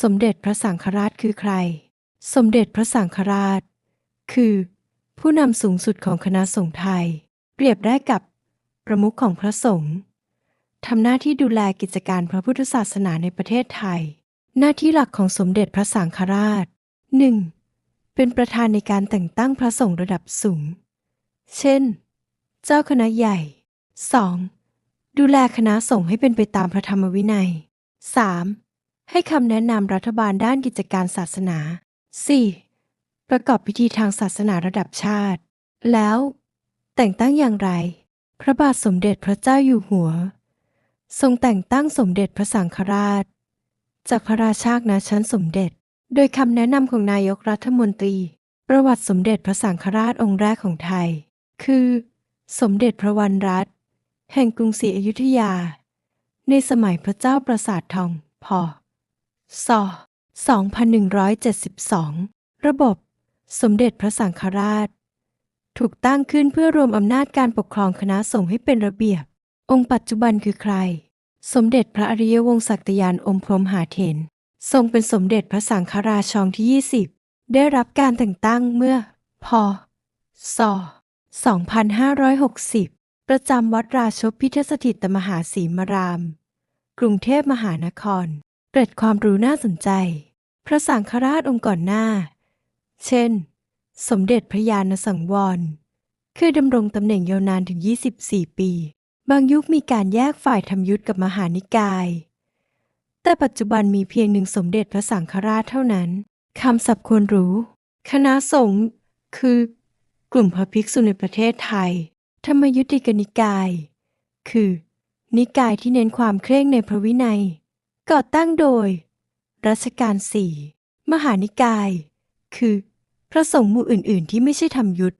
สมเด็จพระสังฆราชคือใคร สมเด็จพระสังฆราช คือ ผู้นำสูงสุดของคณะสงฆ์ไทย เปรียบได้กับประมุขของพระสงฆ์ทำหน้าที่ดูแลกิจการพระพุทธศาสนาในประเทศไทย หน้าที่หลักของสมเด็จพระสังฆราช 1. เป็นประธานในการแต่งตั้งพระสงฆ์ระดับสูง เช่น เจ้าคณะใหญ่ 2. ดูแลคณะสงฆ์ให้เป็นไปตามพระธรรมวินัย 3. ให้คำแนะนำรัฐบาลด้านกิจการศาสนา 4. ประกอบพิธีทางศาสนาระดับชาติ แล้ว แต่งตั้งอย่างไร พระบาทสมเด็จพระเจ้าอยู่หัว ทรงแต่งตั้งสมเด็จพระสังฆราช จากพระราชาณะชั้นสมเด็จ โดยคำแนะนำของนายกรัฐมนตรี ประวัติสมเด็จพระสังฆราชองค์แรกของไทย คือ สมเด็จพระวันรัตน์แห่งกรุงศรีอยุธยา ในสมัยพระเจ้าประสาททองพอ ศ2172 ระบบ สมเด็จพระสังฆราช ถูกตั้งขึ้นเพื่อรวมอำนาจการปกครองคณะสงฆ์ให้เป็นระเบียบ องค์ปัจจุบันคือใคร สมเด็จพระอริยวงศักตยานอมพรหมหาเถรทรงเป็นสมเด็จพระสังฆราชองที่ 20 ได้รับการแต่งตั้งเมื่อ พศ 2560 ประจำวัดราชบพิทสถิตมหาสีมาราม กรุงเทพมหานคร เกร็ดความรู้น่าสนใจ พระสังฆราชองค์ก่อนหน้า เช่น สมเด็จพระยาณสังวร คือดำรงตำแหน่งยาวนานถึง 24 ปี บางยุคมีการแยกฝ่ายธรรมยุทธกับมหานิกาย แต่ปัจจุบันมีเพียงหนึ่งสมเด็จพระสังฆราชเท่านั้นคำศัพท์ควรรู้ คณะสงฆ์คือกลุ่มพระภิกษุในประเทศไทย ธรรมยุติกนิกาย คือ นิกายที่เน้นความเคร่งในพระวินัย ก่อตั้งโดย รัชกาลสี่มหานิกาย คือ พระสงฆ์หมู่อื่น ๆ ที่ไม่ใช่ธรรมยุทธ